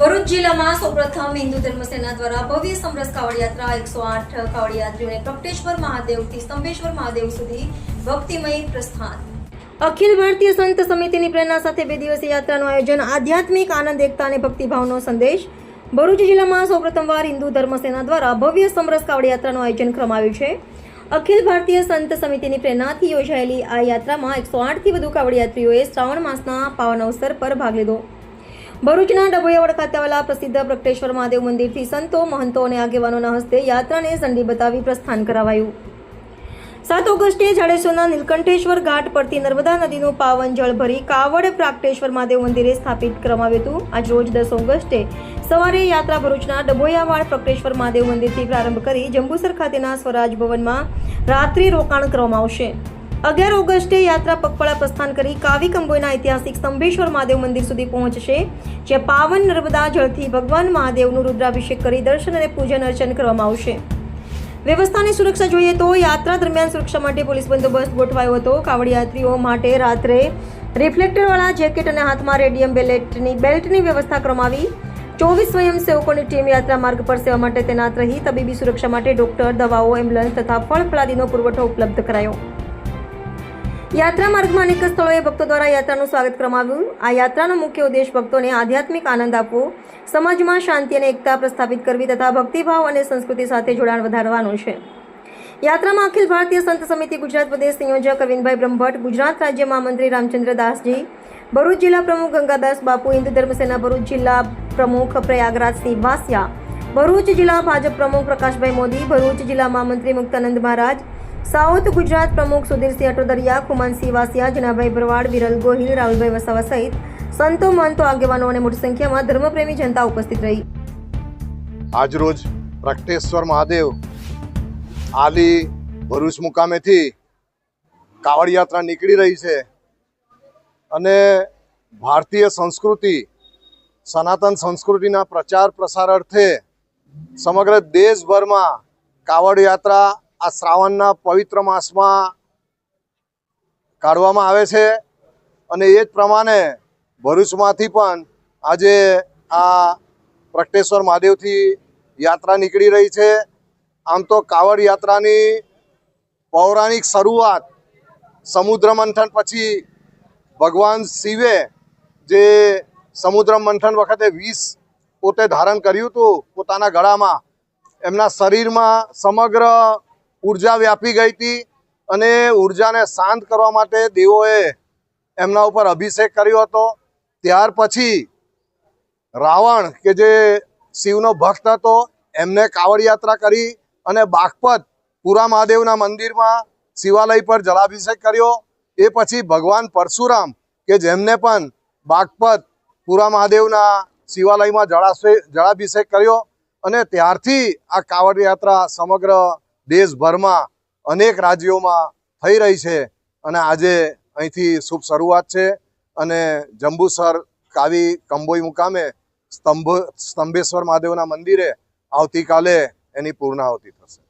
ભરૂચ જિલ્લામાં સૌપ્રથમ હિન્દુ ધર્મ સેના દ્વારા ભવ્ય સમરસ કાવડ યાત્રા એકસો આઠ કાવડ યાત્રીઓને પ્રગટેશ્વર મહાદેવથી સ્તંભેશ્વર મહાદેવ સુધી ભક્તિમય પ્રસ્થાન. અખિલ ભારતીય સંત સમિતિની પ્રેરણા સાથે બે દિવસીય યાત્રાનું આયોજન, આધ્યાત્મિક આનંદ, એકતા અને ભક્તિભાવનો સંદેશ. ભરૂચ જિલ્લામાં સૌપ્રથમવાર હિન્દુ ધર્મ સેના દ્વારા ભવ્ય સમરસ કાવડ યાત્રાનું આયોજન કરવામાં છે. અખિલ ભારતીય સંત સમિતિની પ્રેરણાથી યોજાયેલી આ યાત્રામાં એકસો આઠથી વધુ કાવડ યાત્રીઓએ શ્રાવણ માસના પાવન અવસર પર ભાગ લીધો. ભરૂચના ડભોયાવડ ખાતે આવેલા પ્રસિદ્ધ પ્રગટેશ્વર મહાદેવ મંદિરથી સંતો, મહંતો અને આગેવાનોના હસ્તે યાત્રાને ઝંડી બતાવી પ્રસ્થાન કરાવાયું. સાત ઓગસ્ટે જાડેશ્વરના નીલકંઠેશ્વર ઘાટ પરથી નર્મદા નદીનું પાવન જળ ભરી કાવડ પ્રાગટેશ્વર મહાદેવ મંદિરે સ્થાપિત કરવામાં આવ્યું હતું. આજ રોજ દસ ઓગસ્ટે સવારે યાત્રા ભરૂચના ડભોયાવાડ પ્રગટેશ્વર મહાદેવ મંદિરથી પ્રારંભ કરી જંબુસર ખાતેના સ્વરાજ ભવનમાં રાત્રિ રોકાણ કરવામાં આવશે. અગિયાર ઓગસ્ટે યાત્રા પગપાળા પ્રસ્થાન કરી કાવી કંબોઈના ઐતિહાસિક સ્તંભેશ્વર મહાદેવ મંદિર સુધી પહોંચશે, જ્યાં પાવન નર્મદા જળથી ભગવાન મહાદેવનું રુદ્રાભિષેક કરી દર્શન અને પૂજન અર્ચન કરવામાં આવશે. વ્યવસ્થાની સુરક્ષા જોઈએ તો યાત્રા દરમિયાન સુરક્ષા માટે પોલીસ બંદોબસ્ત ગોઠવાયો હતો. કાવડ યાત્રીઓ માટે રાત્રે રિફ્લેક્ટરવાળા જેકેટ અને હાથમાં રેડિયમ બેલેટની બેલ્ટની વ્યવસ્થા કરવામાં ચોવીસ સ્વયંસેવકોની ટીમ યાત્રા માર્ગ પર સેવા માટે તૈનાત રહી. તબીબી સુરક્ષા માટે ડોક્ટર, દવાઓ, એમ્બ્યુલન્સ તથા ફળ ફળાદીનો પુરવઠો ઉપલબ્ધ કરાયો. યાત્રા માર્ગમાં અનેક સ્થળોએ ભક્તો દ્વારા યાત્રાનું સ્વાગત કરવામાં આવ્યું આ યાત્રાનો મુખ્ય ઉદ્દેશ ભક્તોને આધ્યાત્મિક આનંદ આપવો, સમાજમાં શાંતિ અને એકતા પ્રસ્થાપિત કરવી તથા ભક્તિભાવ અને સંસ્કૃતિ સાથે જોડાણ વધારવાનો છે. યાત્રામાં અખિલ ભારતીય સંત સમિતિ ગુજરાત પ્રદેશ સંયોજક અરવિંદભાઈ બ્રહ્મભટ્ટ, ગુજરાત રાજ્ય મહામંત્રી રામચંદ્ર દાસજી ભરૂચ જિલ્લા પ્રમુખ ગંગાદાસ બાપુ, હિન્દુ ધર્મ સેના ભરૂચ જિલ્લા પ્રમુખ પ્રયાગરાજસિંહ વાસિયા, ભરૂચ જિલ્લા ભાજપ પ્રમુખ પ્રકાશભાઈ મોદી, ભરૂચ જિલ્લા મહામંત્રી મુક્તાનંદ મહારાજ સાઉથ ગુજરાત પ્રમુખ સુધીરસિંહ અટોદરિયા ખુમાનસિંહ વાસિયા જનાભાઈ ભરવાડ, વિરલ ગોહિલ, રાહુલભાઈ વસાવા સહિત સંતો, મહંતો આગેવાનો અને મોટી સંખ્યામાં ધર્મપ્રેમી જનતા ઉપસ્થિત રહી. આજરોજ પ્રગટેશ્વર મહાદેવ આલી ભરૂચ મુકામેથી કાવડ યાત્રા નીકળી રહી છે અને ભારતીય સંસ્કૃતિ, સનાતન સંસ્કૃતિના પ્રચાર પ્રસાર અર્થે સમગ્ર દેશભરમાં કાવડ યાત્રા આ શ્રાવણના પવિત્ર માસમાં કાઢવામાં આવે છે અને એ જ પ્રમાણે ભરૂચમાંથી પણ આજે આ પ્રકટેશ્વર મહાદેવથી યાત્રા નીકળી રહી છે. આમ તો કાવડ યાત્રાની પૌરાણિક શરૂઆત સમુદ્ર મંથન પછી ભગવાન શિવે જે સમુદ્ર મંથન વખતે વિષ પોતે ધારણ કર્યું હતું પોતાના ગળામાં, એમના શરીરમાં સમગ્ર ઊર્જા વ્યાપી ગઈ હતી અને ઉર્જાને શાંત કરવા માટે દેવોએ એમના ઉપર અભિષેક કર્યો હતો. ત્યાર પછી રાવણ, કે જે શિવનો ભક્ત હતો, એમને કાવડ યાત્રા કરી અને બાગપત પુરા મહાદેવના મંદિરમાં શિવાલય પર જલાભિષેક કર્યો. એ પછી ભગવાન પરશુરામ, કે જેમને પણ બાગપત પુરા મહાદેવના શિવાલયમાં જળાશય, જળાભિષેક કર્યો અને ત્યારથી આ કાવડ યાત્રા સમગ્ર દેશભરમાં અનેક રાજ્યોમાં થઈ રહી છે અને આજે અહીંથી શુભ શરૂઆત છે અને જંબુસર કાવી કંબોઈ મુકામે સ્તંભ સ્તંભેશ્વર મહાદેવના મંદિરે આવતીકાલે એની પૂર્ણાહુતિ થશે.